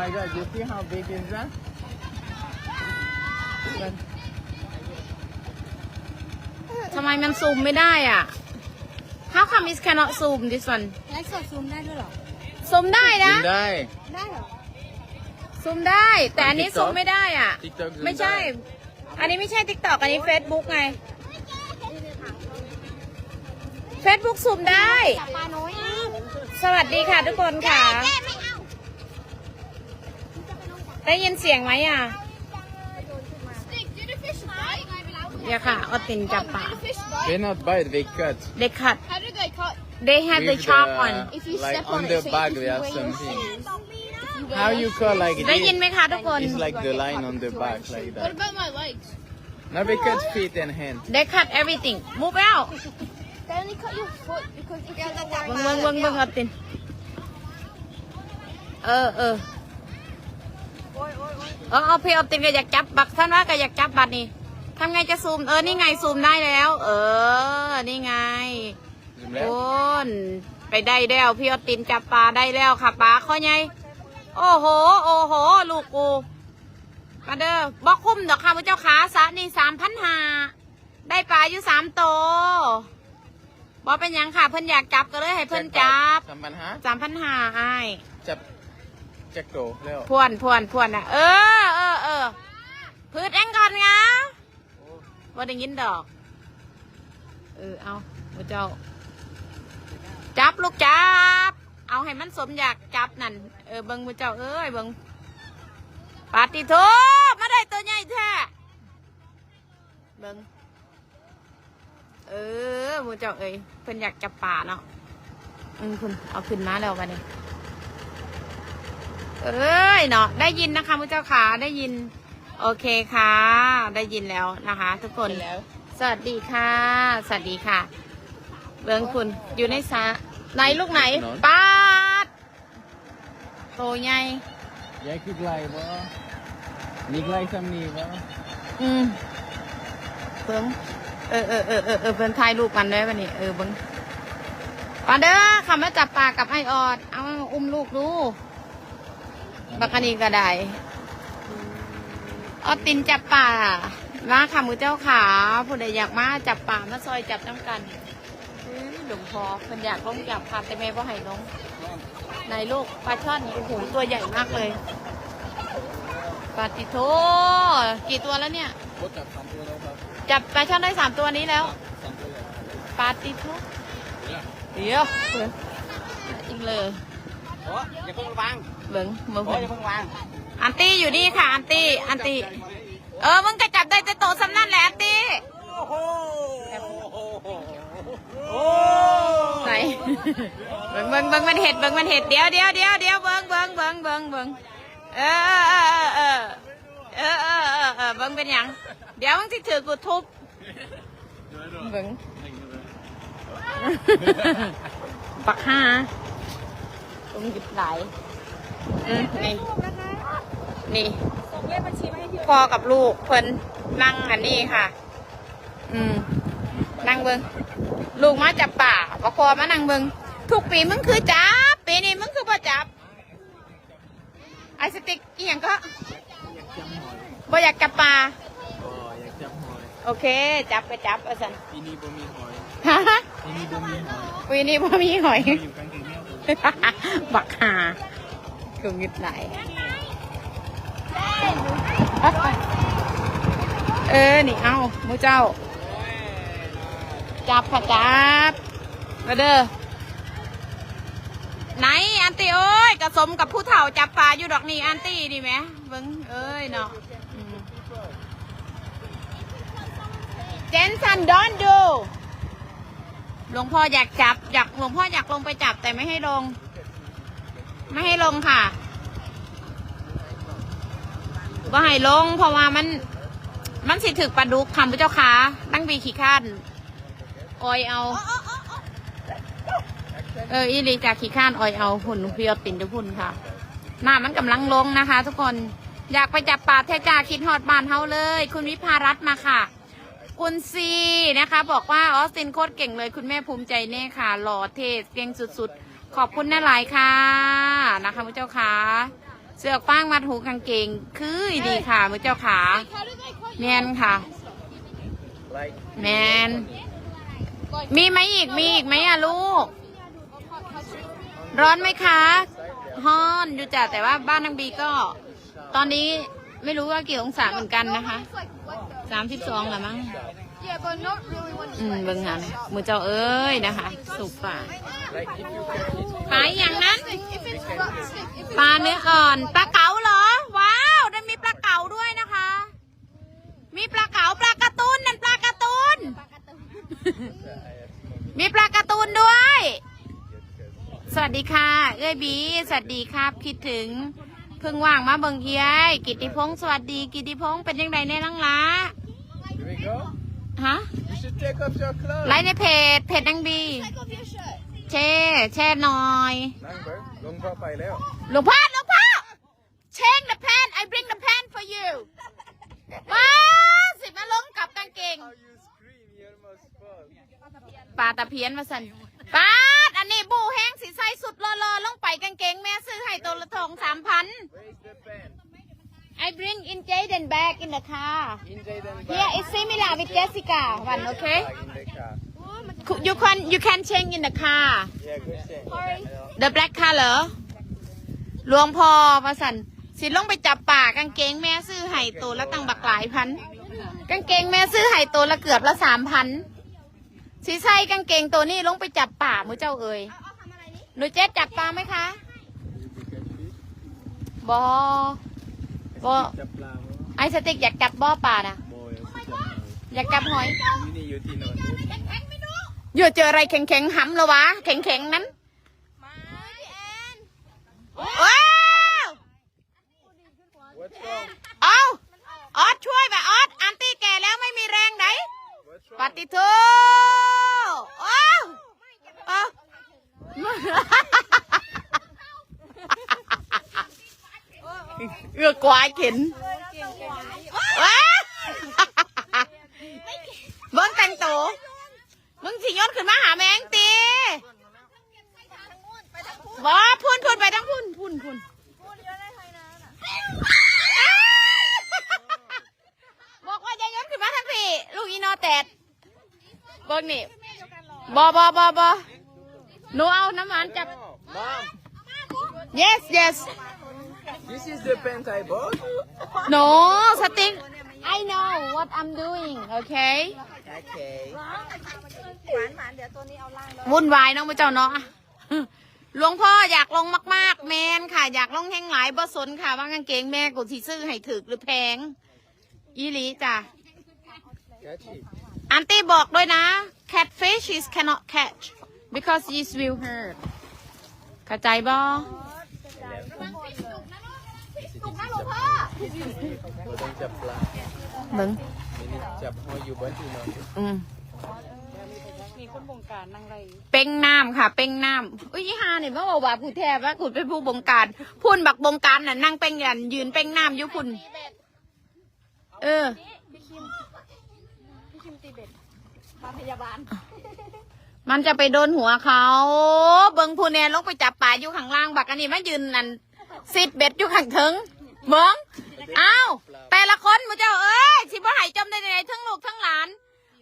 my god, you see how big is that? But ทำไมมันซูมไม่ได้อะ How come it cannot zoom this one ไลฟ์สดซูมได้ด้วยเหรอ ซูมได้นะ zoom die. ได้เหรอ ซูมได้ แต่อันนี้ TikTok? ซูมไม่ได้อะ TikTok zoom ไม่ใช่ ได้ อันนี้ไม่ใช่ TikTok อันนี้ Facebook ไง Facebook ซูมได้ จับปลาน้อยสวัสดีค่ะทุกคนค่ะ แม่ไม่เอา ได้ยินเสียงไหมอะ Stick, do the fish bite. เดี๋ยวค่ะเอาตินจับปลา Fish bite. They not bite, they cut. they cut How do they cut? they have the With sharp the- one If you like step on on the it, so back if they you have wear your something. shoes- How you cut like ได้ this? ยินไหมคะทุกคน It's like the line on the back like What that. about my legs? Now they cut feet and hand. they cut everything move out They only cut your foot because if you're the เบิ่งเบิ่งเบิ่งเบิ่งเอาติน เออเออ เออเอาเพลเอาตินก็อยากจับบักท่านว่าก็อยากจับบัตรนี่ทำไงจะซูมเออนี่ไงซูมได้แล้ว เออ นี่ไง Zoom โอ left. นไปได้แล้วพี่ออตินจับปลาได้แล้วค่ะปลาข้อใหญ่โอ้โห โอ้โห ลูกกูมาเด้อบอกคุ้มดอกค่ะพระเจ้าขาสะนี่สามพันหาได้ปลาอยู่สามโตบอกเป็นหยังค่ะเพิ่นอยากจับก็เลยให้เพิ่นจับสามพันห้าสามพันหาไอ้าย จับจักโตแล้วพวนพวนพวนอะเออเออเออพืชเองก่อนงะว่าได้ยินดอก เออเอาพระเจ้า จับลูกจับ เอาให้มันสมอยากจับนั่นเออเบิงมือเจ้าเอ้ยเบิงปาติโทมาได้ตัวใหญ่แท้เบิงเออมือเจ้าเอ้ยเพิ่นอยากจับป่าเนาะอืมคุณเอาขึ้นมาแล้ววันนี้ เอ้ยเนาะได้ยินนะคะมือเจ้าขาได้ยิน โอเคค่ะ ได้ยินแล้วนะคะ ทุกคนแล้ว สวัสดีค่ะ สวัสดีค่ะ เบิงคุณอยู่ในสระไหนลูกไหนนอนปาดโตใหญ่ยายคือไกลบ่นี่ไกลซ้ำนี่บ่อืมเบิงเออเออเออเออเออเพิ่นถ่ายรูปกันด้วยวันนี้เออเบิงปาเด้อคำว่าจับปลากับไอออด เอาอุ้มลูกดู บักอันนี้ก็ได้ออตินจับป่ามาค่ะมือเจ้าขาผู้ใดอยากมาจับป่ามาซอยจับน้ำกันอื้อหลวงพอเพิ่นอยากลงจับค่ะแต่แม่พ่อให้ลงในลูกปลาช่อนโอ้โหตัวใหญ่มากเลยปลาติโทกี่ตัวแล้วเนี่ยบ่จับสามตัวแล้วครับจับปลาช่อนได้สามตัวนี้แล้วสามตัวแล้วปลาติโทเดี๋ยวเบิ่งจริงเลยโอ้อย่าเพิ่งวาง เบิ้งมาโอ้เบิ่งอย่าเพิ่งวางอันตี้อยู่นี่ค่ะ อันตี้ อันตี้ เออ มึงก็จับได้แต่โตสำนั่นแหละอันตี้โอ้โหโอ้ไหนเบิ้งเบิ้งเบิ้งมันเห็ดเบิ้งมันเห็ดเดี๋ยวเดี๋ยวเดี๋ยวเดี๋ยวเบิ้งเบิ้งเบิ้งเบิ้งเบิ้งเออเออเออเออเออเออเออเบิ้งเป็นหยัง เดี๋ยวมึงที่ถือกูทุบเบิ้งปักห้าตรงหยุดไหล อืมนี่นี่ ส่งเลขบัญชีมาให้พี่พ่อกับลูกเพิ่นนั่งอันนี้ค่ะ อืม นั่งเบิงลูกมาจับป่าพอพอมานั่งเบิงทุกปีมึงคือจับ ปีนี้มึงคือบ่จับ ไอสติกอีหยังก็บ่อยากจับป่าโอ้อยากจับหอยโอเค จับไปจับเอาสันปีนี้บ่มีหอยฮะปีนี้บ่มีหอยปีนี้บ่มีหอย อยู่กลางคืนเนี่ยบักหา กูงึดไหลเออ นี่เอามูเจ้า จับค่ะจับมาเด้อไหนอันตี้เอ้ยกระสมกับผู้เฒ่าจับปลาอยู่ดอกนี่อันตี้ดีไหมเบิ้งเอ้ยเนาะเจนสันดอนดู หลวงพ่ออยากจับ อยากหลวงพ่ออยากลงไปจับแต่ไม่ให้ลง ไม่ให้ลงค่ะก็ให้ลง เพราะว่ามัน มันสิถึกปลาดุกคำพระเจ้าค่ะตั้งบีขี้ข้านออยเอา เอออีลีจากขี้ข้านออยเอาหุ่นเพียวตินจะพุ่นค่ะ หน้ามันกำลังลงนะคะ ทุกคนอยากไปจับปลาแท้จ่าคิดฮอดบานเฮาเลย คุณวิภารัตน์มาค่ะ คุณซีนะคะ บอกว่าออสตินโคตรเก่งเลย คุณแม่ภูมิใจแน่ค่ะ หล่อเท่เก่งสุดๆ ขอบคุณนะหลายค่ะนะคะพระเจ้าค่ะเสือกฟางมัดหูกางเกงคือดีค่ะมือเจ้าขาแมนค่ะแมนมีไหมอีกมีอีกไหมอะลูก ร้อนไหมคะฮ้อนอยู่จ้ะแต่ว่าบ้านนางบีก็ ตอนนี้ไม่รู้ว่ากี่องศาเหมือนกันนะคะสามสิบสองละมั้ง Yeah, but not really when it's อืม wet. เบิ่งหันมือเจ้าเอ้ยนะคะ สุกป่า like if you can eat ปลาอย่างนั้น If it's rustic, if it's ปลาเนื้ออ่อนปลาเก๋าเหรอ ว้าวได้มีปลาเก๋าด้วยนะคะ มีปลาเก๋าปลาการ์ตูนนั่นปลาการ์ตูน มีปลาการ์ตูนด้วย สวัสดีค่ะ เอ้ยบี สวัสดีครับ คิดถึง เพิ่งว่างมาเบิ่งเอียยกิติพงศ์สวัสดี กิติพงศ์เป็นยังไงแน่นังละ Here we go ฮะ you should take off your clothes ไลน์ในเพจ เพจดังบี take off your shirt. แช่แช่หน่อย นั่งเบิร์ลงพ่อไปแล้ว หลวงพ่อหลวงพ่อ change the pen I bring the pen for you ว้าวสิมาลงกับกางเกง how you scream you almost fall ปลาตะเพียนมาสันปาดอันนี้บูแห้งสีใสสุดรอๆลงไปกางเกงแม่ซื้อให้ตัวละทองสามพัน where is the pen I bring in Jaden bag in the car in Jaden Here is similar with Jessica one okay in the car you can you can change in the car yeah good thing Sorry. the black color หลวงพ่อมาสันสิลงไปจับป่ากางเกงแม่ซื้อให้ตัวละตั้งบักหลายพัน กางเกงแม่ซื้อให้ตัวละเกือบละสามพันสีใส่กางเกงตัวนี้ลงไปจับป่ามือเจ้าเอ่ยหนูเจ๊จับปลาไหมคะบอ บอจับปลาบ่ไอสติ๊กอยากจับบ่อปลานะโบยจับปลาอยากจับหอยอยู่นี่อยู่ที่นอนอยู่อยู่เจออะไรแข็งๆหำเหรอวะ แข็งๆนั้นว้าว what's wrong เอาออสช่วยไปออสอันตี้แก่แล้วไม่มีแรงไหน what's ป wrong ฏิโทโอ้าวเอา เอือกวายเข็นว้าเบิ้งแต่งตัวมึงสิย้อนขึ้นมาหาแมงตีบอพุ่นพุ่นไปทั้งพุ่นพุ่นพุ่นบอกว่าอย่าย้อนขึ้นมาทั้งพี่ลูกอีโนอแตดเบิ้งนี่บอบอบอบอหนูเอาน้ำมันจับ yes yes this is the pen I bought no สติ๊ก I know what I'm doing okay okay วุ่นวายน้องพระเจ้าเนาะหลวงพ่ออยากลงมาก ๆ แมนค่ะ อยากลงแห้งหลายบ่สนค่ะ ว่ากางเกงแม่กูสิซื้อให้ถึกหรือแพงอีหลีจ้ะ catch it อันตี้บอกด้วยนะ catfish is cannot catch because it will hurt เข้าใจบ่ เราต้องจับปลาเบิ่งไม่นี่จับหอยอยู่บนที่นอนอืมเป้งน้ำค่ะ เป้งน้ำอุ้ยยี่ห้าเนี่ยว่าว่าผู้แทบว่าคุณเป็นผู้บงการพุ่นบักบงการน่ะนั่งเป้งยันยืนเป้งน้ำอยู่พุ่นเออมันจะไปโดนหัวเขา เบิงผู้แนนลงไปจับป่าอยู่ข้างล่างบักอันนี้มายืนนั่น ซิดเบ็ดอยู่ข้างเทิงเบิงอ้าวแต่ละคนมูเจ้าเอ้ยสิบ่ใหายจมได้ไหนทั้งลูกทั้งหลาน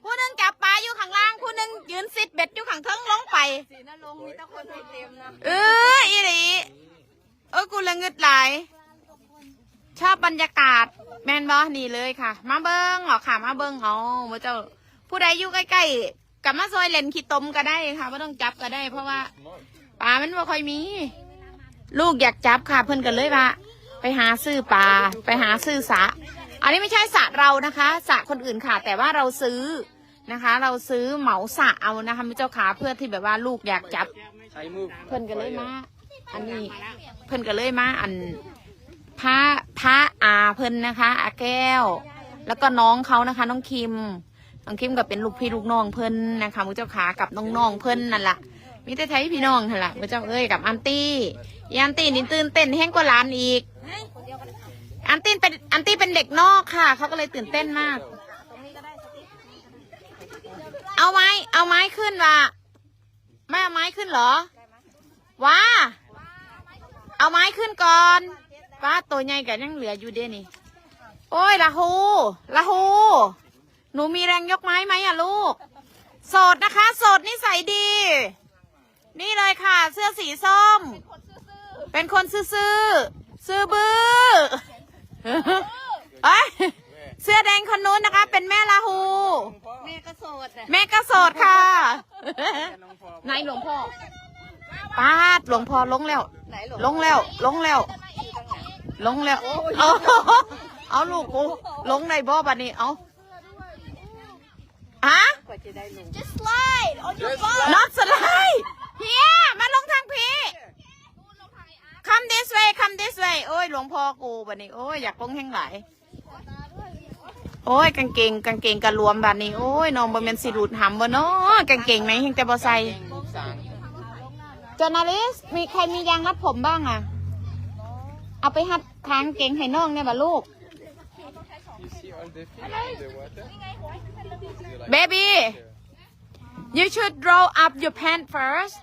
ผู้หนึงจับปลาอยู่ข้างล่าง ผู้หนึงยืนซิดเบ็ดอยู่ข้างเทิงลงไปเอออีหลีเออกูละงึดหลายชอบบรรยากาศแมนบอนี่เลยค่ะ มาเบิ้งเหรอค่ะ มาเบิ้งเอามูเจ้า ผู้ใดอยู่ใกล้ๆกับมาซอยเล่นขี้ตมก็ได้ค่ะไม่ต้องจับก็ได้ เพราะว่าปลามันไม่ค่อยมี ลูกอยากจับค่ะเพื่อนกันเลยว่า ไปหาซื้อปลาไปหาซื้อสะ อันนี้ไม่ใช่สะเรานะคะสะคนอื่นค่ะ แต่ว่าเราซื้อนะคะ เราซื้อเหมาสะเอานะคะมิเจ้าขาเพื่อที่แบบว่าลูกอยากจับ ใช้ move เพิ่อนก็เลยมาอันนี้เพิ่อนก็เลยมาอันพระพระอาเพิ่นนะคะอาแก้ว แล้วก็น้องเขานะคะ น้องคิมน้องคิมก็เป็นลูกพี่ลูกน้องเพิ่นนะคะมือเจ้าขากับน้องๆเพิ่นนั่นแหละมีแต่ไทยพี่น้องนั่นแหละมือเจ้าเอ้ยกับอันตี้ อันตีนี่ตื่นเต้นแห้งกว่าหลานอีก อันตี้เป็นอันตีเป็นเด็กนอกค่ะ เขาก็เลยตื่นเต้นมาก เอาไม้ เอาไม้ขึ้นว่ะไม่เอาไม้ขึ้นเหรอว้าเอาไม้ขึ้นก่อนป้าตัวใหญ่กันยังเหลืออยู่เด้นี่ โอ้ยละหูละหูหนูมีแรงยกไม้ไหมอะลูก โสดนะคะ โสดนิสัยดี นี่เลยค่ะ เสื้อสีส้ม เป็นคนซื่อๆซื่อบื้อเอ้ยเสื้อแดงคนนู้นนะคะ เป็นแม่ลาหู แม่ก็โสดอะแม่ก็โสดค่ะนายหลวงพ่อป้าดหลวงพ่อลงแล้วไหนหลงลงแล้ว ลงแล้ว ลงแล้วเอาเอาลูกกูลงในบ่อบัดนี้เอาฮะกว่าจะได้ลง Just slide on your butt น็อตสไลด์พี่มาลงทางพี่ come this way come this way โอ้ยหลวงพ่อกูบัดนี้ โอ้ยอยากลงแห้งหลายโอ้ยกางเกงกางเกงกระรวมบัดนี้ โอ้ยน้องบ่แม่นสิรูดหำบ่เนาะกางเกงไหนเฮงแต่บ่ใส่ลูกสางจอนาลิสมีใครมียางรัดผมบ้างอะ เอาไปหัดค้างเกงให้น้องเนี่ยบ่ลูก You see all the fish in the water? baby you should roll up your pant first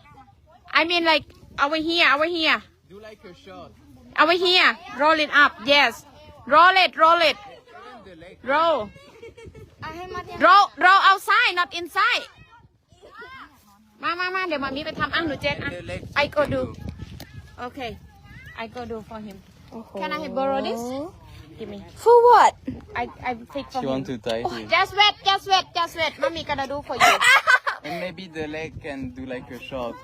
I mean like over here over here Do like a shot. over here roll it up yes roll it roll it Even the leg. roll อะให้มัดยัง roll roll outside not inside มามามาเดี๋ยวมามีไปทำอะหนูเจนอะ The leg. I go do okay I go do for him Can I borrow this give me For what I I fix for She him want to tie him. Just wait, just wait, just wait. Mommy gonna do for you. And maybe the leg can do like a shot.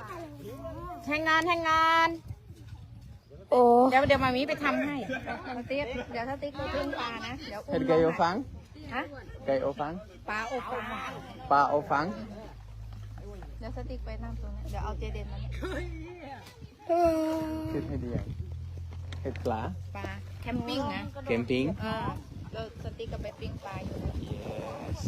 hang on, hang on. โอ้เดี๋ยวเดี๋ยวมามีไปทำให้สติ๊กเดี๋ยวสติ๊กก็พึ่งปลานะ เดี๋ยวอุ้ Het ม ga je opvang? ฮะ Ga je opvang? ปลาอบปลา Pa opvang? เดี๋ยวสติ๊กไปนั่งตรงนี้เดี๋ยวเอาเจเดนมาเนี่ย Zit met die. Het klaar? ปลาแคมปิ้งนะ Camping? เออแล้วสติ๊กก็ไปปิ้งปลาอยู่ Yes.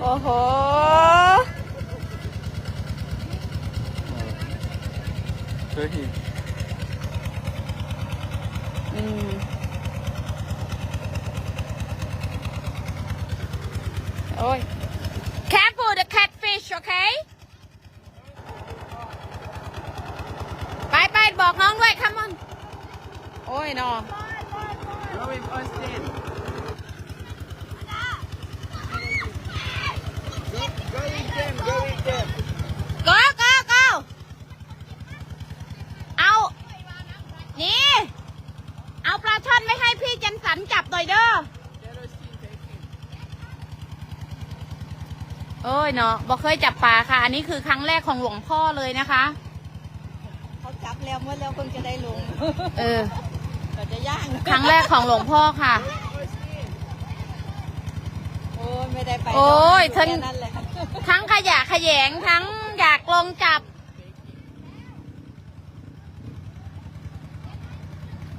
โอ้โห Sorry. อืมโอ้ย careful the catfish okay ไปไป บอกน้องด้วย come on โอ้ยนอ Go with Austin. Go, go with them, go with them. ก็ก็ก็เอา นี่ เอาปลาช่อนไม่ให้พี่เจนสันจับหน่อยเด้อเอ้ยเนาะบอกเคยจับปลาค่ะ อันนี้คือครั้งแรกของหลวงพ่อเลยนะคะเขาจับ แล้วเมื่อแล้วเพิ่งจะได้ลงเออเราจะย่างครั้งแรกของหลวงพ่อค่ะ โอ้ยไม่ได้ไปโอ้ยแค่ท่านนั้นแหละทั้งขยะแขยงทั้งอยากลงจับ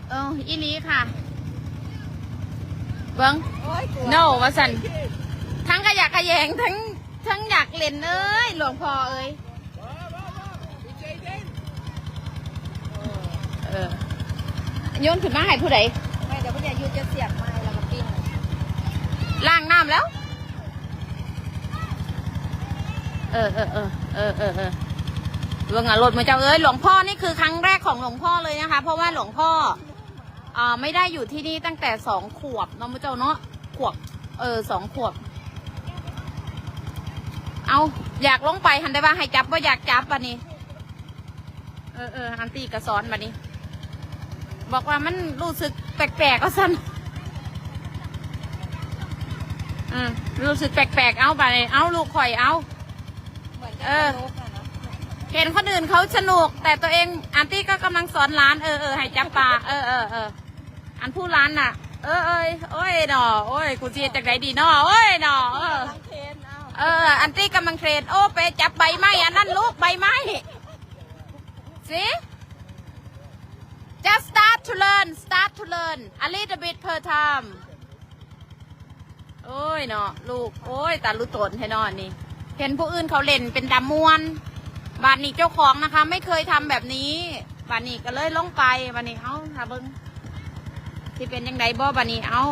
เอออีนี้ค่ะ เบิ้ง โอ้ยกลัว no ว่าสันทั้งขยะแขยงทั้งทั้งอยากเล่นเอ้ยหลวงพ่อเอ้ย ออโยนขึ้นมาให้ผู้ใดไม่เดี๋ยวพ่อใหญ่ยูจะเสียบไม้แล้วก็ปิ้งล้างน้ำแล้ว เออเออเออเออเออเออเรื่องอะรถมาเจ้าเอ้ยหลวงพ่อนี่คือครั้งแรกของหลวงพ่อเลยนะคะ เพราะว่าหลวงพ่ออ่าไม่ได้อยู่ที่นี่ตั้งแต่สองขวบเนาะมาเจ้าเนาะขวบ เออสองขวบ เอาอยากลงไปหันได้ว่าให้จับว่าอยากจับวันนี้เออเอออันตีกระสอนวันนี้ บอกว่ามันรู้สึกแปลกๆก็สั่นอืมรู้สึกแปลกๆ เอาไปเอาลูกข่อยเอา เอเอจะอโลกอะเนาะเห็นคนอื่นเขาสนุก แต่ตัวเองอันตี้ก็กำลังสอนร้านเออเออให้จับปลาเออเออเอออันผู้ร้านน่ะ เออเอยโอ้ยหนอโอ้ยกูเจียจากไหนดีหนอโอ้ยหนอเออลังเทนเอาเออ อันตี้กำลังเทรนโอ้ไปจับใบไม้อันนั้นลูกใบไม้สิ just start to learn start to learn a little bit per time โอ้ยเนาะลูก โอ้ยตาลุตนให้นอนนี่ เห็นผู้อื่นเขาเล่นเป็นดำมวนบานนี้เจ้าของนะคะ ไม่เคยทำแบบนี้บานนี้ก็เลยลงไปบานนี้เอาถ้าเบิ้งที่เป็นยังไงบ่บานนี้เอา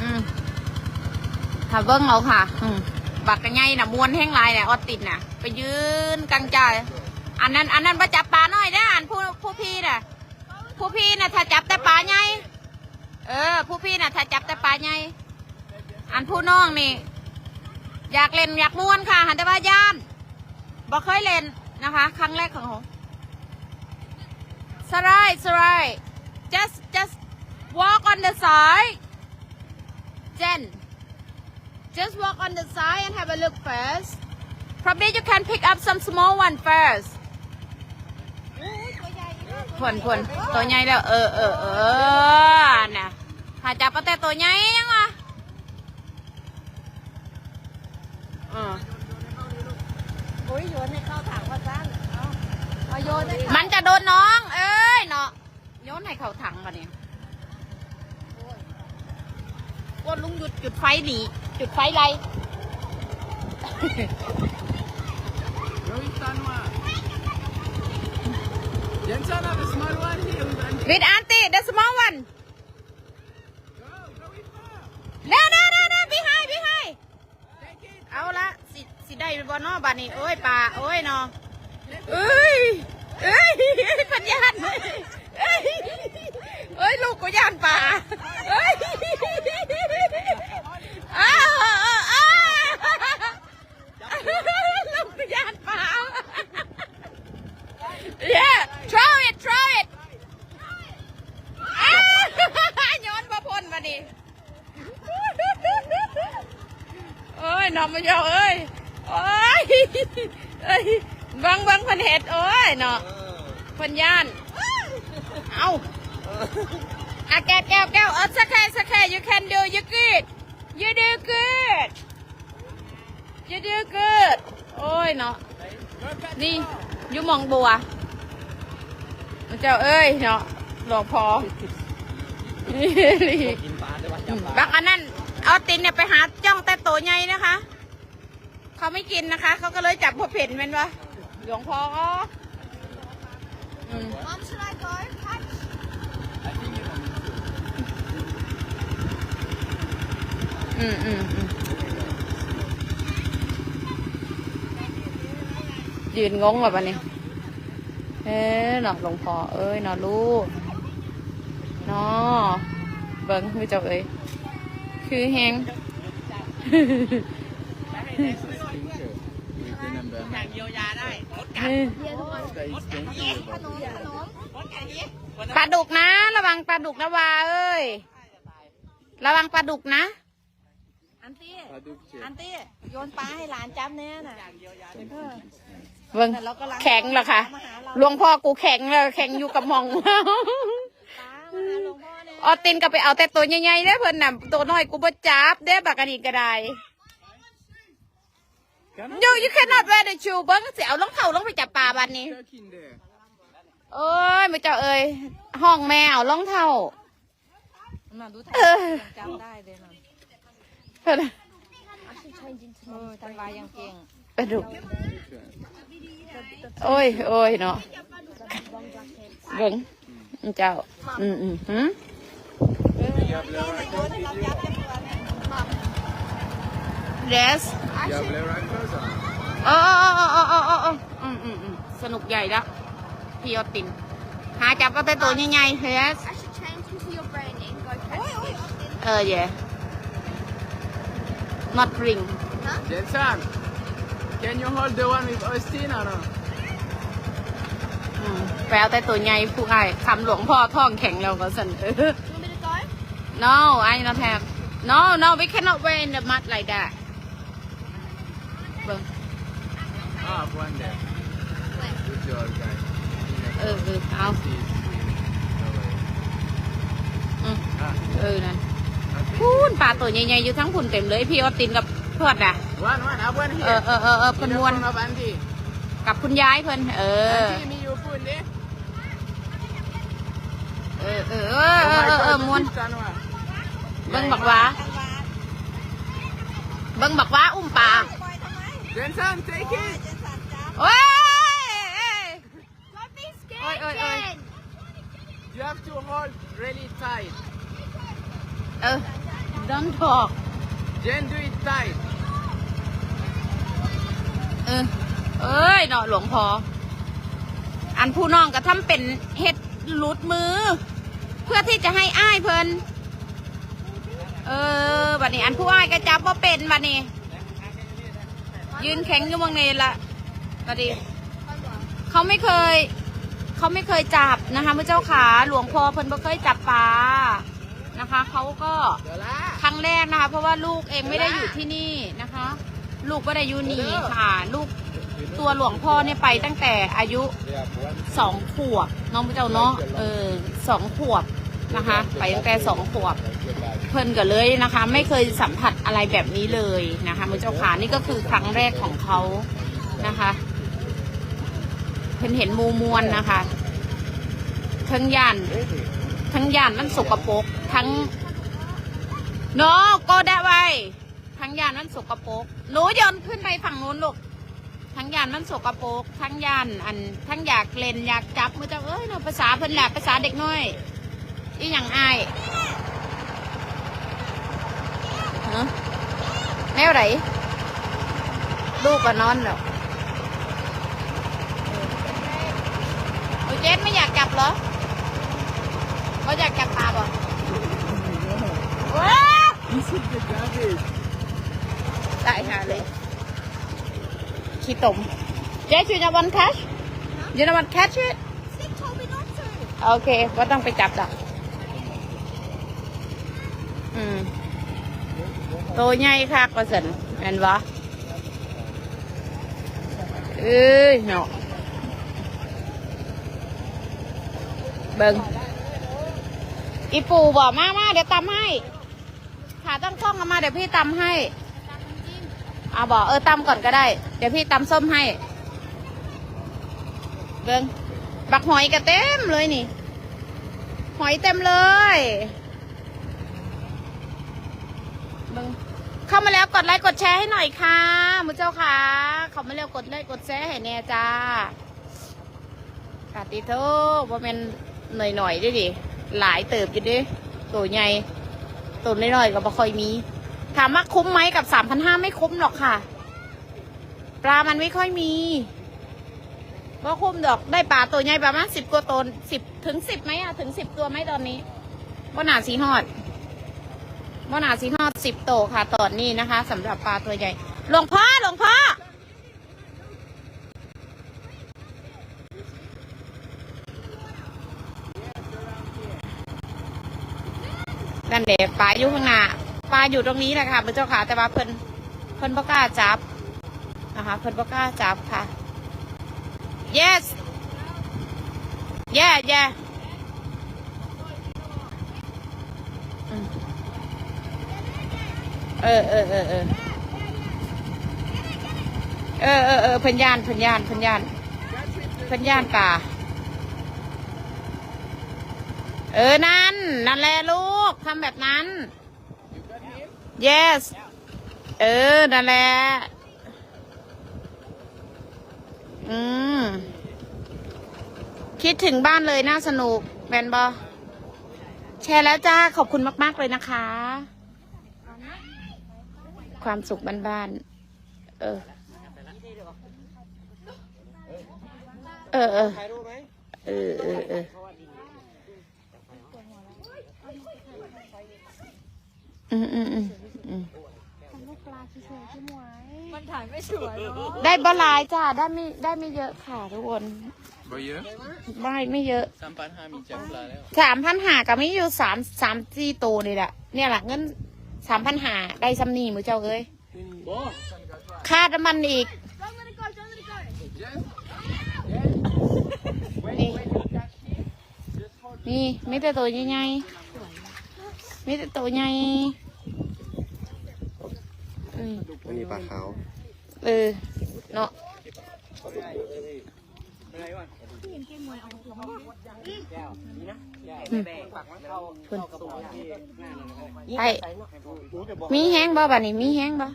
อืมถ้าเบิ้งเอาค่ะ อืมบักกระไงน่ะมวนแห้งลายเนี่ยออดติดน่ะ ไปยืนกลางใจาย อันนั้นอันนั้นมาจับปลาหน่อยได้อันผู้ผู้พี่น่ะ ผู้พี่น่ะถ้าจับแต่ปลาไงเออ ผู้พี่น่ะถ้าจับแต่ปลาไงอันผู้น้องนี่ อยากเล่นอยากม่วนค่ะ หันแต่ว่าย่านบ่เคยเล่นนะคะ ครั้งแรกของผมสไลด์สไลด์ just just walk on the side Jen just walk on the side and have a look first probably you can pick up some small one first ผลผลตัวใหญ่แล้ว เออเออเออน่ะถ้าจับเอาแต่ตัวใหญ่ยังอะเออโอ้ยโยนให้เข้าถังว่าสั้นเอาโยนให้มันจะโดนน้อง เอ้ยเนาะโยนให้เขาถังกันเนี่ยกดลุงหยุดจุดไฟหนีจุดไฟไร Rohit Tanwa. Jensen have a small one here with Auntie. วิดอันตี the small one Go, go with her. เร็วเร็วเร็วเร็วพี่ให้พี่ให้ Take it. เอาละสิสิได้บอนอบัดนี้โอ้ยป่าโอ้ยเนาะเอ้ยเอ้ยปัญญาณเอ้ยเอ้ยลูกกูย่านป่าเอ้ยอ้าวอ้าวลูกกูย่านป่า yeah it throw it อ้าวย้อ นมาพ่นมาดิเอ้ยน้องมันยอเอ้ยโอ้ยเอ้ยบังบังพันเห็ดโอ้ยเนาะพันย่านเอาอะแก้วแก้วแก้วเออสักแค่สักแค่ you can do you good you do good you do good โอ้ยเนาะนี่อยูหมองบัวมันเจ้าเอ้ยเนาะหลวงพ่อ บักอันนั้นเอาตินเนี่ยไปหาจ้องแต่โตใหญ่นะคะ เขาไม่กินนะคะ เขาก็เลยจับพอเพ่นแมันวะหลวงพ่ออ๋ออืมอืมอืมยืนงงแบบนี้ เอ๊ะเนาะหลวงพ่อเอ้ยเนาะลูก นาะเบิ้งคือเจ้าเอ้ยคือแหง Remember. เยียทุกคน Okay, it's going to ขนมขนมปลาดุกนะ ระวังปลาดุกนะวาเอ้ย ระวังปลาดุกนะอันตี้ Padukche. อันตี้โยนปลาให้หลานจับเนี่ยน่ะเบิ้งแข็งเหรอคะหลวงพ่อกูแข็งเลยแข็งอยู่กับหมองปลา มาหาหลวงพ่อเนี่ยออตินก็ไปเอาแต่ตัวใหญ่ๆได้อเพิ่นน่ะตัวน้อยกูบ่จับได้อบักอันนี้ก็ได้ Can I ยู you cannot wear the shoe เบิ้งสิเอารองเท้าลงไปจับปลาบัดนี้ check in there? โอ้ยมือเจ้าเอ้ยห้องแมวรองเท้าน่ะดูถ่าเออยจำได้เลยนะเพิ่นน่ะเออธันวายังเก่งปลาดุกโอ้ยโอ้ยเนาะเบิ้ง chào ừ ừ hử Yes. Ồ, ồ, ồ, ồ, ồ, ồ. Ừ, ừ, ừ. Sơ dày đó. Hiotin. Hai chào có tới tôi như nhây. Yes. Ờ, dạ. yeah, Not ring. Huh? Jensen, can you hold the one with Austin or no? อืมแปลแต่ตัวใหญ่ผู้อ้ายคำหลวงพ่อท้องแข็งแล้วก็สันเออ You want me to go no I not have no no we cannot wear in the mud like that เบิ่ง I have one there. Good job, guys. เออเออเอา See, see. No way. อืม Ah, เออนั่นพูนปลาตัวใหญ่ๆอยู่ทั้งพุ่นเต็มเลยพี่ออตินกับเพื่อนอะ One, one, have one เออ here. เออเออเออเพิ่นมวน of Auntie. กับคุณยายเพิ่นเออ Auntie, me you food there. เออเออเออเออเออมวนเบิ่งบักหว้าเบิ่งบักหว่าอุ้มปลาปล่อยทำไม Jensen, take โอ้ย it. เจนสันจับโอ้ยเอ้ย Don't be โอ้ยโอ้ยโอ้ย Jen You have to hold really tight. เออ don't talk Jen, do it tight. เออเอ้ยเนาะหลวงพออันผู้น้องก็ทำเป็นเฮ็ด หลุดมือ เพื่อที่จะให้อ้ายเพิ่นเออบัดนี้อันผู้อ้ายก็จับว่าเป็นบัดนี้ ยืนแข็งอยู่เมืองนี้ละบัดนี้เขาไม่เคย เขาไม่เคยจับนะคะพระเจ้าขาหลวงพ่อเพิ่นบ่เคยจับปลานะคะเขาก็ครั้งแรกนะคะ เพราะว่าลูกเองไม่ได้อยู่ที่นี่นะคะ ลูกก็ได้อยู่นี่ค่ะ ลูก ตัวหลวงพ่อเนี่ยไปตั้งแต่อายุสองขวบน้องเจ้าเนาะเออสองขวบนะคะ ไปตั้งแต่สองขวบเพิ่นก็เลยนะคะ ไม่เคยสัมผัสอะไรแบบนี้เลยนะคะพระเจ้าขานี่ก็คือครั้งแรกของเขานะคะ เพิ่นเห็นมูมวลนะคะทั้งยานทั้งยานมันสกปรกทั้งโนก็ได้ไว้ทั้งยานมันสกปรกหนูยนขึ้นไปฝั่งนู้นลูก ทั้งยานมันสกปรกทั้งยานอันทั้งอยากเล่นอยากจับมือเจ้าเอ้ยเนาะภาษาเพิ่นแหละภาษาเด็กน้อยอีหยังอายฮะแนวไหนลูกก็นอนแล้วโอ้ยเจนไม่อยากจับเหรอเขาอยากจับปลาบ่ว้า You see the garbage. ได้ค่ะเลย ขี้ตมเจ๊ชูนวันคัชยูนวันคัช Stick told me not to โอเคว่าต้องไปจับดอกอืมตัวใหญ่ค่ะก็สันเห็นปะเอ้ยเนาะเบิ่งอีปูบอกมามาเดี๋ยวตำให้ขาตั้งกล้องเอามาเดี๋ยวพี่ตำให้ เอาบอกเออตำก่อนก็ได้ เดี๋ยวพี่ตำส้มให้ เบิ่งบักหอยก็เต็มเลยนี่ หอยเต็มเลยเบิ่งเข้ามาแล้วกดไลค์กดแชร์ให้หน่อยค่ะมุเจ้าค่ะเข้ามาแล้วกดไลค์กดแชร์ให้แน่จ้ากาติโทว่าเป็นหน่อยๆด้วยดิหลายเติบอยู่ดิตัวใหญ่ตัวน้อยๆก็บ่ค่อยมี ถามว่าคุ้มไหมกับสามพันห้าไม่คุ้มหรอกค่ะ ปลามันไม่ค่อยมีก็คุ้มดอกได้ปลาตัวใหญ่ประมาณสิบกว่าตัวสิบถึงสิบไหมอะถึงสิบตัวไหมตอนนี้บ่หนาสีหอดบ่หนาสีหอดสิบโตค่ะตอนนี้นะคะสำหรับปลาตัวใหญ่หลวงพ่อหลวงพ่อนั่นเด็ปลาอยู่ข้างหน้า ปลาอยู่ตรงนี้แหละค่ะพระเจ้าค่ะแต่ว่าเพิ่นเพิ่นบ่กล้าจับนะคะเพิ่นบ่กล้าจับค่ะ yes yeah yeah อืมเออเออเออเออเออเออเออเพิ่นยานเพิ่นยานเพิ่นยานเพิ่นยานป่าเออ นั่น นั่นแหละลูกทำแบบนั้น yes เออ นั่นแหละ อืม คิดถึงบ้านเลยน่าสนุกแมนบอแชร์แล้วจ้า ขอบคุณมาก ๆ เลยนะคะ ความสุขบ้านๆ เออ เออ เออถ่ายรูปไหมเอ อเออเอออืมอืมอืมอืมมันถ่ายไม่สวยเนาะได้บหลายจ้าได้ไม่ได้ไม่เยอะค่ะทุกคนบ่เยอะไม่ไม่เยอะสามพันห้ามีจับปลาแล้วสามพันหากับมีอยู่สามสามสี่ตัวนี่แหละเนี่ยแหละเงินสามพันหาได้ซ้ำนี่มือเจ้าเอ้ยบ่ค่าน้ำมันอีกนี่นี่ไม่แต่ตัวใหญ่ๆมีมีแต่ตัวใหญ่ อืมอันนี้ปลาขาวเออ เนาะอืมไปมีแห้งบ่บัดนี้มีแห้งบ่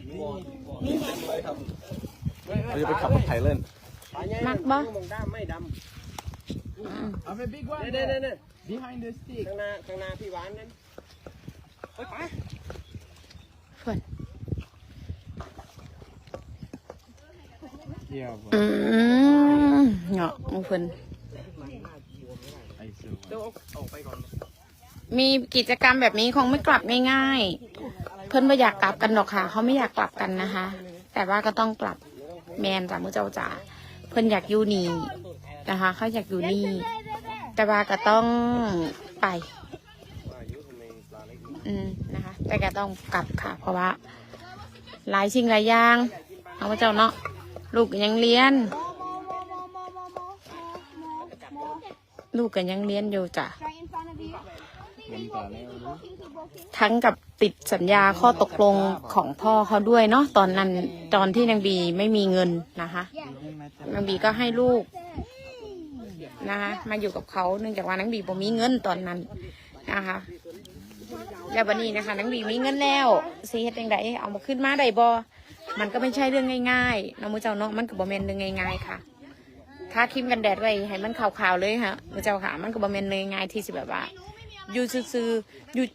เราจะไปขับรถไถเล่นมักบ่มองด้ามไม่ดอืม Have a big one ำเน่เน่เน่ behind the stick ข้างหน้าข้างหน้าพี่หวานนั่นไปไปเพิ่น yeah อืมเนาะมึงเพิ่นมีกิจกรรมแบบนี้คงไม่กลับง่ายๆ เพิ่นไม่อยากกลับกันหรอกค่ะ เขาไม่อยากกลับกันนะคะ แต่ว่าก็ต้องกลับแมนจากมือเจ้าจ๋าเพิ่นอยากอยู่นี่นะคะ เขาอยากอยู่นี่ แต่ว่าก็ต้องไป อืมนะคะ แต่ก็ต้องกลับค่ะ เพราะว่า หลายสิ่งหลายอย่างเอาพระเจ้าเนาะ ลูกก็ยังเรียน ลูกก็ยังเรียนอยู่จ้ะทั้งกับติดสัญญาข้อตกลงของพ่อเขาด้วยเนาะตอนนั้นตอนที่นางบีไม่มีเงินนะคะนางบีก็ให้ลูกนะคะมาอยู่กับเขาเนื่องจากว่านางบีบ่มีเงินตอนนั้นนะคะแล้ววันนี้นะคะนางบีมีเงินแล้วสิเฮ็ดยังไงเอามาขึ้นมาได้บ่ มันก็ไม่ใช่เรื่องง่ายๆเน้องมือเจ้าเนาะมันก็บ่แม่นเรื่องง่ายๆค่ะทาครีมกันแดดไว้ให้มันขาวๆเลยค่ะมือเจ้าค่ะมันก็บ่แม่นเลยง่ายที่สิแบบว่าอยู่ซื่อๆอยู่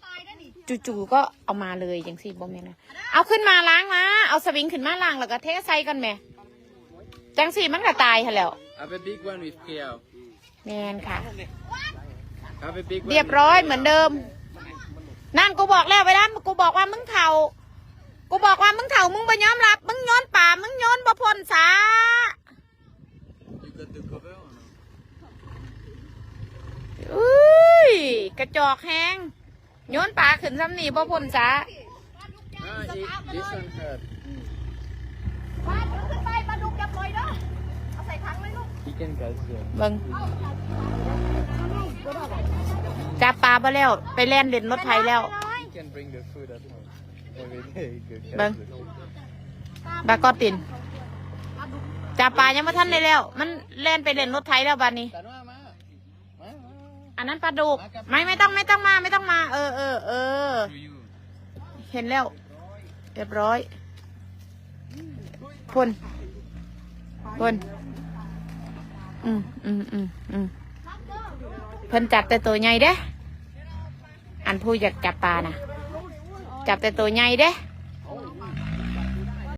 จู่ๆก็เอามาเลยอย่างสี่บ่แม่นนะเอาขึ้นมาล้างมาเอาสวิงขึ้นมาล้างแล้วก็เทใส่กันแหม่จังสี่มันก็ตายค่ะแล้ว Have a big one with Kiao แมนค่ะ Have a big one เรียบร้อยเหมือนเดิมนั่นกูบอกแล้วไปแล้วกูบอกว่ามึงเถ่า กูบอกว่ามึงเถ่ามึงบ่ยอมรับ มึงโย้อนป่ามึงโย้อนบ่พ้นสา You got the cover or no อุ้ยกระจอกแห้งโย้อนป่าขึ้นซ้ำนี่บ่พ้นสา Ah, it, this one hurt ปลาดุกขึ้นไปปลาดุกจับลอยเด้อเอาใส่ถังเลยลูก He can catch them เบิงจับปลาไปแล้ว ไปเล่นเล่นรถไฟแล้ว He can bring the food at home every day he could catch Vâng. the fish บากอตินจับปลายังไม่ทันเลยแล้ว มันเล่นไปเล่นรถไฟแล้วบานนี้ อันนั้นปลาดุกไม่ไม่ต้องไม่ต้องมาไม่ต้องมา เออเออเออเห็นแล้วเรียบร้อยพ่นพ่นอืมอืมอืมอืมเพิ่นจับแต่ตัวใหญ่เด้ อันผู้อยากจับปลาน่ะ จับแต่ตัวใหญ่เด้